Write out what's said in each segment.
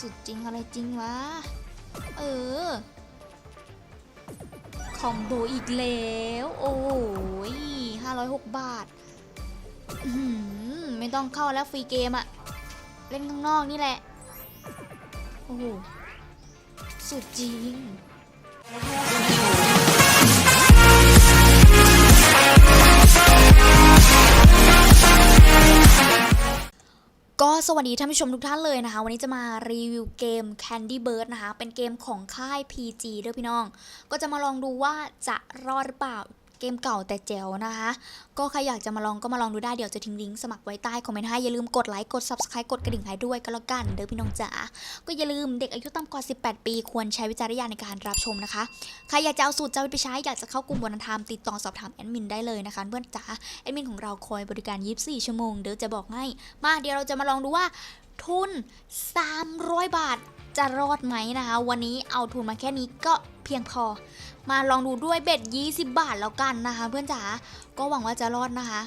สุดจริงอะไรจริงวะ เออ คอมโบอีกแล้ว โอ้ยห้าร้อยหกบาท ไม่ต้องเข้าแล้วฟรีเกมอะเล่นข้างนอกนี่แหละ โอ้โห สุดจริง ก็สวัสดีท่านผู้ชมทุกท่านเลยนะคะ วันนี้จะมารีวิวเกม Candy Bird นะคะ เป็นเกมของค่าย PG ด้วยพี่น้อง ก็จะมาลองดูว่าจะรอดหรือเปล่า กมเก่าแต่แจ๋วนะคะ ก็ใครอยากจะมาลองก็มาลองดูได้เดี๋ยวจะทิ้งลิงก์สมัครไว้ใต้คอมเมนต์ให้อย่าลืมกดไลค์กด Subscribe กดกระดิ่งให้ด้วยก็แล้วกันเด้อพี่น้องจ๋าก็อย่าลืมเด็กอายุต่ำกว่า 18 ปีควรใช้วิจารณญาณในการรับชมนะคะใครอยากจะเอาสูตรจะเอาไปใช้อยากจะเข้ากลุ่มบนธรรมติดต่อสอบถามแอดมินได้เลยนะคะเพื่อนจ๋าแอดมินของเราคอยบริการ 24 ชั่วโมงเดี๋ยวจะบอกให้มาเดี๋ยวเราจะมาลองดูว่าทุน 300 บาท จะรอดไหมนะคะ วันนี้เอาทุนมาแค่นี้ก็เพียงพอ มาลองดูด้วยเบ็ด 20 บาทแล้วกันนะคะ เพื่อนจ๋าก็หวังว่าจะรอดนะคะ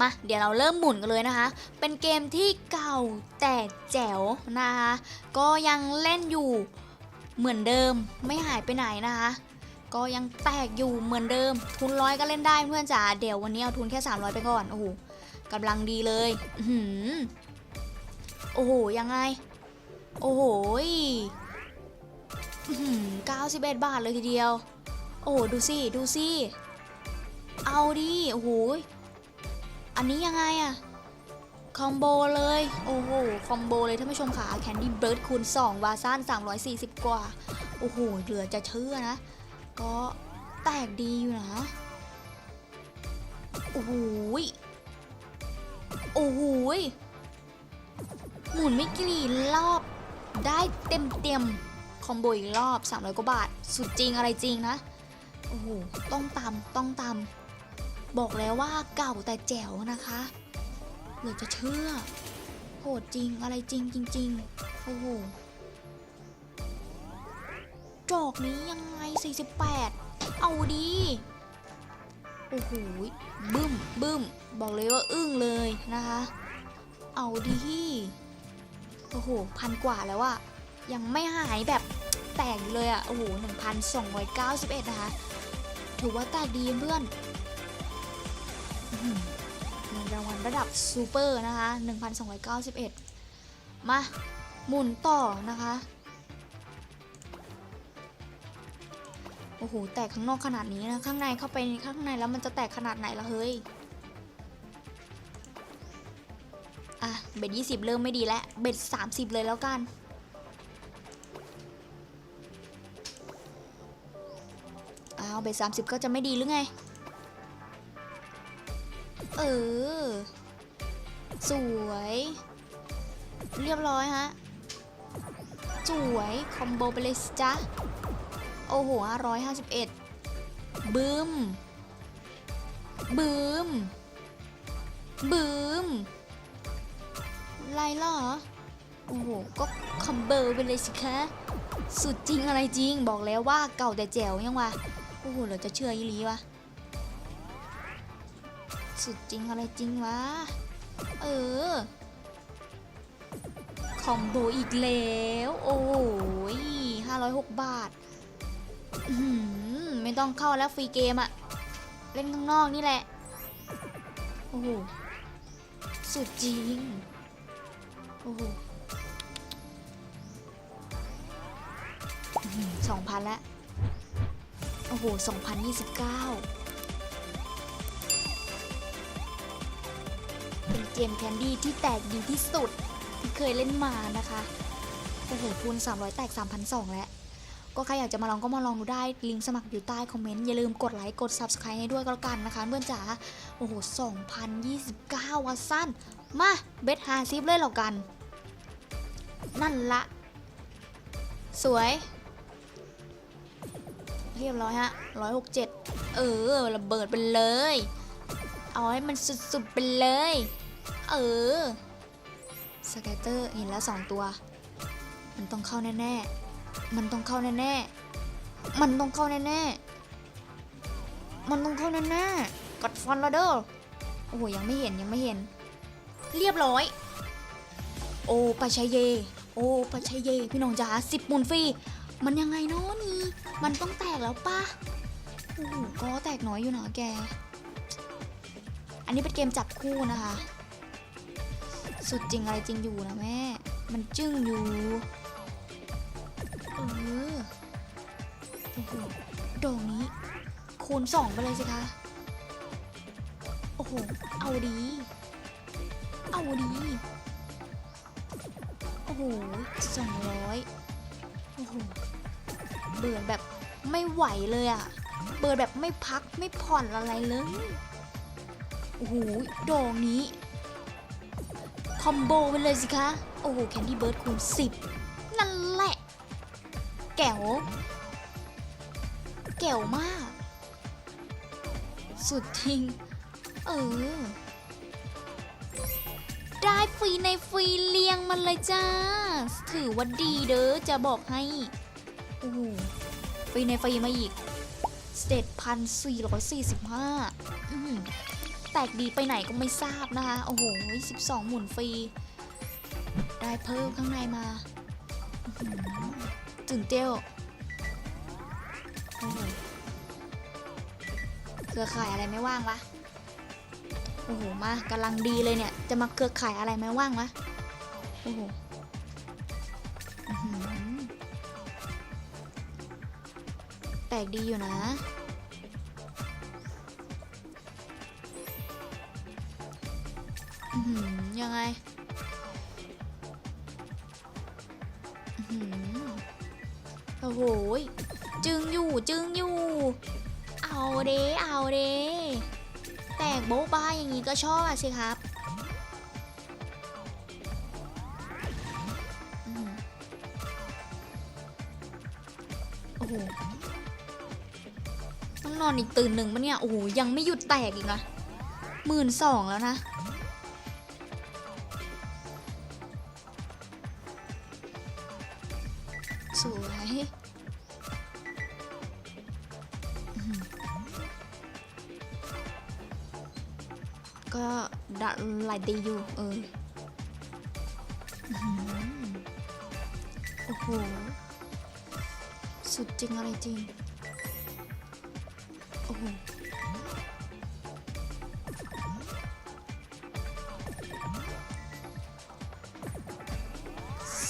มาเดี๋ยวเราเริ่มหมุนกันเลยนะคะ เป็นเกมที่เก่าแต่แจ๋วนะคะ ก็ยังเล่นอยู่เหมือนเดิมไม่หายไปไหนนะคะ ก็ยังแตกอยู่เหมือนเดิม ทุนร้อยก็เล่นได้เพื่อนจ๋าเดี๋ยววันนี้เอาทุนแค่ 300 ไปก่อน โอ้โหกำลังดีเลยหือโอ้โหยังไง โอ้โหยอื้อหือ91บาทเลยทีเดียว โอ้ดูสิ ดูสิ เอาดิ โอ้โห อันนี้ยังไงอะคอมโบเลย โอ้โห คอมโบเลยท่านผู้ชมค่ะ แคนดี้เบิร์ดคูณ2วาซ่าน340 กว่า โอ้โห เหลือจะเชื่อนะ ก็แตกดีอยู่นะ โอ้โห โอ้โห หมุนไม่กี่รอบ ได้เต็มเต็มคอมโบอีกรอบ 300 กว่าบาท สุดจริงอะไรจริงนะ โอ้โห ต้องตำต้องตำบอกแล้วว่าเก่าแต่แจ๋วนะคะ เหลือจะเชื่อ โหดจริงอะไรจริงจริงๆ โอ้โห จอกนี้ยังไง 48 เอาดี โอ้โห บึ้มบึ้ม บอกเลยว่าอึ้งเลยนะคะ เอาดี โอ้โหพันกว่าแล้วอะยังไม่หายแบบแตกเลยอะโอ้โห1,291 นะคะ ถือว่าแตกดีเพื่อนเงินรางวัลระดับซูเปอร์นะคะ 1,291 มา หมุนต่อนะคะ โอ้โห แตกข้างนอกขนาดนี้นะ ข้างในเข้าไปข้างในแล้วมันจะแตกขนาดไหนละเฮ้ย อะ เบ็ดยี่สิบเริ่มไม่ดีแล้ว เบ็ดสามสิบเลยแล้วกัน อ้าว เบ็ดสามสิบก็จะไม่ดีหรือไง เออ สวย เรียบร้อยฮะ สวย คอมโบไปเลยจ๊ะโอ้โห551บึ้มบึ้มบึ้ม ไรเหรอ โอ้โห ก็คอมเบอร์ไปเลยสิคะ สุดจริงอะไรจริง บอกแล้วว่าเก่าแต่แจ๋วยังวะ โอ้โห เราจะเชื่ออีหลีวะ สุดจริงอะไรจริงวะ เออ คอมโบอีกแล้ว โอ้โห506บาทอื้อหือไม่ต้องเข้าแล้วฟรีเกมอะ เล่นข้างนอกนี่แหละ โอ้โห สุดจริง สองพันล้วโอ้โหสองพันยี่สิบเก้าเป็นเกมแคนดี้ที่แตกดีที่สุดที่เคยเล่นมานะคะ โอ้โหคูณ300 แตก 3,200 แล้ว ก็ใครอยากจะมาลองก็มาลองดูได้ ลิงก์สมัครอยู่ใต้คอมเมนต์ อย่าลืมกดไลค์ กด Subscribe ให้ด้วยก็แล้วกันนะคะ เพื่อนจ๋า โอ้โห 2029 วัตสั้น มา เบสฮาซิฟเลยเหล่ากัน นั่นละ สวย เรียบร้อยฮะ167เออระเบิดไปเลย เอาให้มันสุดๆไปเลย เออสแกตเตอร์เห็นแล้ว2ตัว มันต้องเข้าแน่ๆ มันต้องเข้าแน่ๆ มันต้องเข้าแน่ๆ มันต้องเข้าแน่ๆกัดฟันและเด้อโอ้โหยังไม่เห็นยังไม่เห็น เรียบร้อย โอปะชยเย โอ้ปะชยเย พี่น้องจ๋าสิบหมุนฟรี มันยังไงเนาะนี่ มันต้องแตกแล้วปะโอ้โหก็แตกน้อยอยู่นะแก อันนี้เป็นเกมจับคู่นะคะ สุดจริงอะไรจริงอยู่นะแม่ มันจึ้งอยู่ เออ โอ้โหดอกนี้ คูณสองไปเลยสิคะ โอ้โห เอาดี เอาดี โหสองร้อยโอ้โหเบื่อแบบไม่ไหวเลยอะ่ะเบื่อแบบไม่พักไม่ผ่อนอะไรเลย โอ้โหดอกนี้ คอมโบไปเลยสิคะ โอ้โห แคนดี้เบิร์ดคูณ10นั่นแหละ แก๋ว แก๋วมาก สุดจริงเออ ได้ฟรีในฟรีเลียงมันเลยจ้า ถือว่าดีเด้อจะบอกให้โอ้โหฟรีในฟรีมาอีกเจ็ดพันสี่ร้อยสี่สิบห้าแตกดีไปไหนก็ไม่ทราบนะคะ โอ้โหสิบสองหมุนฟรี ได้เพิ่มข้างในมาอื้อหือถึงเจ้วโอ้โหเครือข่ายอะไรไม่ว่างวะ โอ้โห มากำลังดีเลยเนี่ย จะมาเครือข่ายอะไรไหมว่างวะโอ้โหแปลกดีอยู่นะ ยังไงโอ้โห จึงอยู่ จึงอยู่ เอาเด้เอาเด้ แตกโบ๊ะบ้าอย่างนี้ก็ชอบอะสิครับโอ้โหต้องนอนอีกตื่นหนึ่งปะเนี่ย โอ้โห ยังไม่หยุดแตกอีกนะหมื่นสองแล้วนะสวย ก็ดัไหลายดีอยู่เอออื้อหือโอ้โห สุดจริงอะไรจริง โอ้โห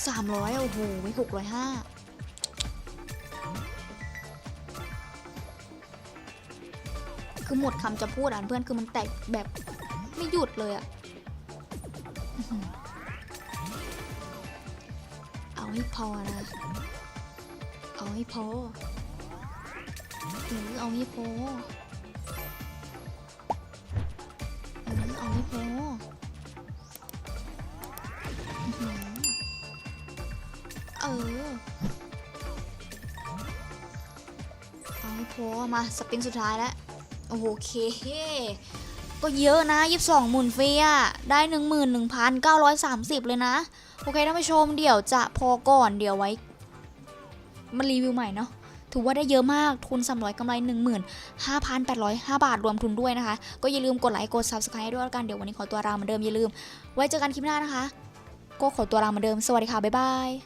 สามร้อยโอ้โหหกร้อยห้าคือหมดคำจะพูดอะเพื่อนคือมันแตกแบบ ไม่หยุดเลยอะอื้อหือเอาให้พอนะ เอาให้พอหรือเอาให้พอเออเอาให้พออื้อหือเออ เอาให้พอมาสปินสุดท้ายแล้ว โอเค ก็เยอะนะ22หมุนฟรีอะได้11,930เลยนะ โอเคท่านผู้ชมเดี๋ยวจะพอก่อนเดี๋ยวไว้มารีวิวใหม่เนาะถือว่าได้เยอะมากทุน300กำไร 15,805 บาทรวมทุนด้วยนะคะ ก็อย่าลืมกดไลค์กด Subscribe ด้วยแล้วกัน เดี๋ยววันนี้ขอตัวลาเหมือนเดิมอย่าลืม ไว้เจอกันคลิปหน้านะคะ ก็ขอตัวลาเหมือนเดิม สวัสดีค่ะ บ๊ายบาย